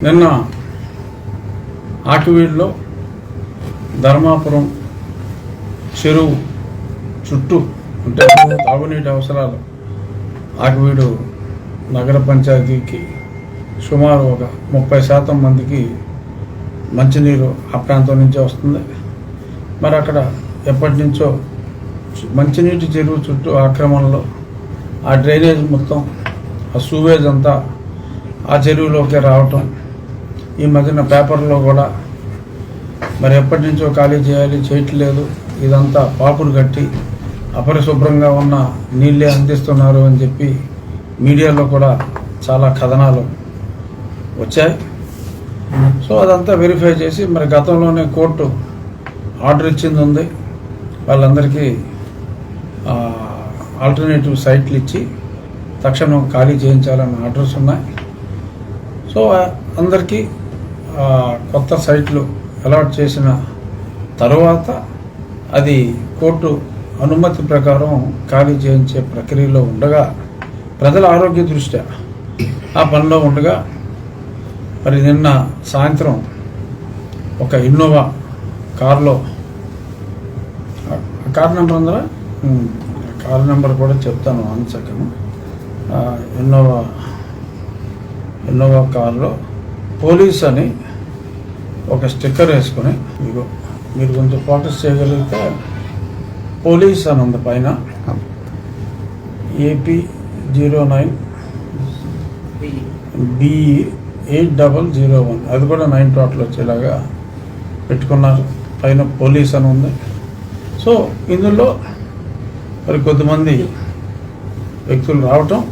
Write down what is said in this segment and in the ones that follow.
నిన్న ఆకివీడులో ధర్మాపురం చెరువు చుట్టూ అంటే తాగునీటి అవసరాలు ఆకివీడు నగర పంచాయతీకి సుమారు ఒక ముప్పై శాతం మందికి మంచినీరు ఆ ప్రాంతం నుంచే వస్తుంది. మరి అక్కడ ఎప్పటి నుంచో మంచినీటి చెరువు చుట్టూ ఆక్రమణలో ఆ డ్రైనేజ్ మొత్తం ఆ సూవేజ్ అంతా ఆ చెరువులోకి రావటం ఈ మధ్యన పేపర్లో కూడా మరి ఎప్పటి నుంచో ఖాళీ చేయాలి చేయట్లేదు. ఇదంతా పాపులు కట్టి అపరిశుభ్రంగా ఉన్న నీళ్ళే అందిస్తున్నారు అని చెప్పి మీడియాలో కూడా చాలా కథనాలు వచ్చాయి. సో అదంతా వెరిఫై చేసి మరి గతంలోనే కోర్టు ఆర్డర్ ఇచ్చింది ఉంది. వాళ్ళందరికీ ఆల్టర్నేటివ్ సైట్లు ఇచ్చి తక్షణం ఖాళీ చేయించాలన్న ఆర్డర్స్ ఉన్నాయి. సో అందరికీ కొత్త సైట్లు అలాట్ చేసిన తర్వాత అది కోర్టు అనుమతి ప్రకారం ఖాళీ చేయించే ప్రక్రియలో ఉండగా ప్రజల ఆరోగ్య దృష్ట్యా ఆ పనిలో ఉండగా మరి నిన్న సాయంత్రం ఒక ఇన్నోవా కారులో ఆ కార్ నెంబర్ ఉందా? కార్ నెంబర్ కూడా చెప్తాను వన్ సెకండ్. ఇన్నోవా ఇన్నోవా కారులో పోలీస్ అని ఒక స్టిక్కర్ వేసుకుని మీకు మీరు కొంచెం ఫోకస్ చేయగలిగితే పోలీస్ అని ఉంది పైన. AP zero nine BE eight double zero one. అది కూడా నైన్ టోటల్ వచ్చేలాగా పెట్టుకున్నారు. పైన పోలీస్ అని ఉంది. సో ఇందులో మరి కొద్దిమంది వ్యక్తులు రావటం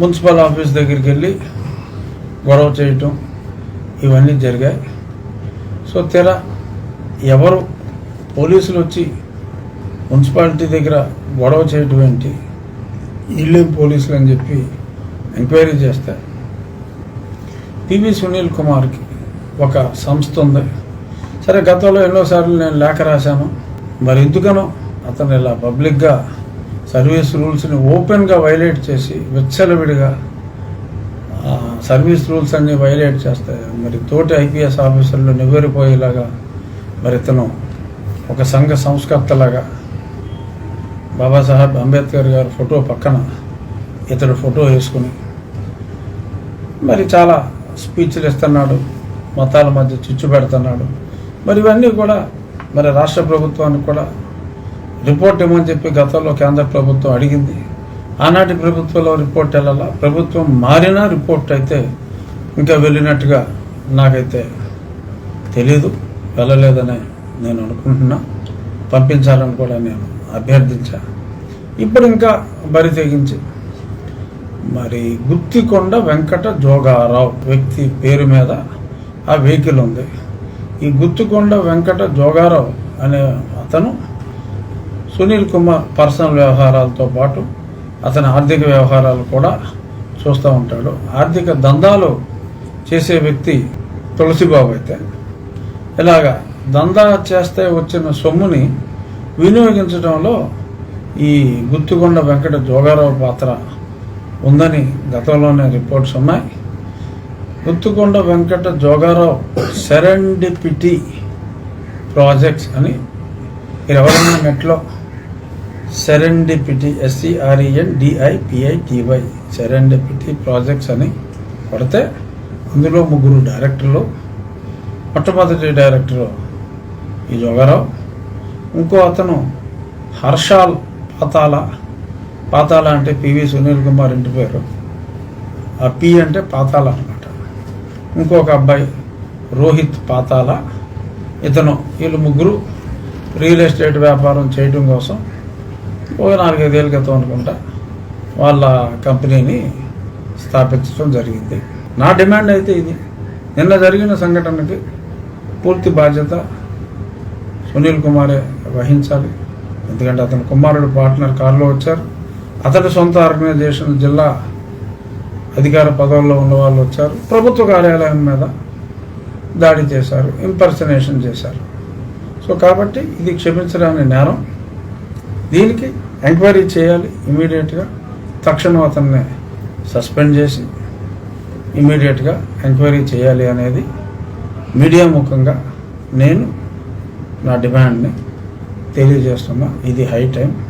మున్సిపల్ ఆఫీస్ దగ్గరికి వెళ్ళి గొడవ చేయటం ఇవన్నీ జరిగాయి. సో తెర ఎవరు పోలీసులు వచ్చి మున్సిపాలిటీ దగ్గర గొడవ చేయటం ఏంటి? వీళ్ళేం పోలీసులు అని చెప్పి ఎంక్వైరీ చేస్తే పివి సునీల్ కుమార్కి ఒక సంస్థ ఉంది. సరే గతంలో ఎన్నోసార్లు నేను లేఖ రాశాను. మరి ఎందుకనో అతను ఇలా పబ్లిక్గా సర్వీస్ రూల్స్ని ఓపెన్గా వైలేట్ చేసి విచ్చలవిడిగా సర్వీస్ రూల్స్ అన్ని వైలేట్ చేస్తాయి. మరి తోటి ఐపీఎస్ ఆఫీసర్లు నివ్వెరిపోయేలాగా మరి ఇతను ఒక సంఘ సంస్కర్తలాగా బాబాసాహెబ్ అంబేద్కర్ గారి ఫోటో పక్కన ఇతడు ఫోటో వేసుకుని మరి చాలా స్పీచ్లు ఇస్తున్నాడు. మతాల మధ్య చిచ్చు పెడుతున్నాడు. మరి ఇవన్నీ కూడా మరి రాష్ట్ర ప్రభుత్వానికి కూడా రిపోర్ట్ ఇవ్వమని చెప్పి గతంలో కేంద్ర ప్రభుత్వం అడిగింది. ఆనాటి ప్రభుత్వంలో రిపోర్ట్ వెళ్ళాలా? ప్రభుత్వం మారినా రిపోర్ట్ అయితే ఇంకా వెళ్ళినట్టుగా నాకైతే తెలీదు. వెళ్ళలేదని నేను అనుకుంటున్నా. పంపించాలని కూడా నేను అభ్యర్థించా. ఇప్పుడు ఇంకా బరి తెగించి. మరి గుత్తికొండ వెంకట జోగారావు వ్యక్తి పేరు మీద ఆ వెహికల్ ఉంది. ఈ గుత్తికొండ వెంకట జోగారావు అనే అతను సునీల్ కుమార్ పర్సనల్ వ్యవహారాలతో పాటు అతని ఆర్థిక వ్యవహారాలు కూడా చూస్తూ ఉంటాడు. ఆర్థిక దందాలు చేసే వ్యక్తి తులసిబాబు అయితే. ఇలాగా దందా చేస్తే వచ్చిన సొమ్ముని వినియోగించడంలో ఈ గుత్తుకొండ వెంకట జోగారావు పాత్ర ఉందని గతంలోనే రిపోర్ట్స్ ఉన్నాయి. గుత్తుకొండ వెంకట జోగారావు సెరెండిపిటీ ప్రాజెక్ట్స్ అని మీరు ఎవరైనా నెట్లో serendipity S C R E N D I P I T Y serendipity projects అని కొడితే అందులో ముగ్గురు డైరెక్టర్లు మొట్టమొదటి డైరెక్టరు ఈ జోగారావు ఇంకో అతను హర్షాల్ పాతాల పాతాల అంటే పివి సునీల్ కుమార్ ఇంటి పేరు. ఆ పి అంటే పాతాల అనమాట ఇంకొక అబ్బాయి రోహిత్ పాతాల ఇతను వీళ్ళు ముగ్గురు రియల్ ఎస్టేట్ వ్యాపారం చేయడం కోసం ఓ నాలుగైదేళ్ళ క్రితం అనుకుంటా వాళ్ళ కంపెనీని స్థాపించడం జరిగింది. నా డిమాండ్ అయితే ఇది. నిన్న జరిగిన సంఘటనకి పూర్తి బాధ్యత సునీల్ కుమారే వహించాలి. ఎందుకంటే అతని కుమారుడు పార్ట్నర్ కారులో వచ్చారు. అతడి సొంత ఆర్గనైజేషన్ జిల్లా అధికార పదవుల్లో ఉన్న వాళ్ళు వచ్చారు. ప్రభుత్వ కార్యాలయం మీద దాడి చేశారు ఇంపర్సనేషన్ చేశారు. సో కాబట్టి ఇది క్షమించడానికి నేరం. దీనికి ఎంక్వైరీ చేయాలి ఇమీడియట్గా. తక్షణం అతన్ని సస్పెండ్ చేసి ఇమీడియట్గా ఎంక్వైరీ చేయాలి అనేది మీడియా ముఖంగా నేను నా డిమాండ్ని తెలియజేస్తున్నా. ఇది హై టైం.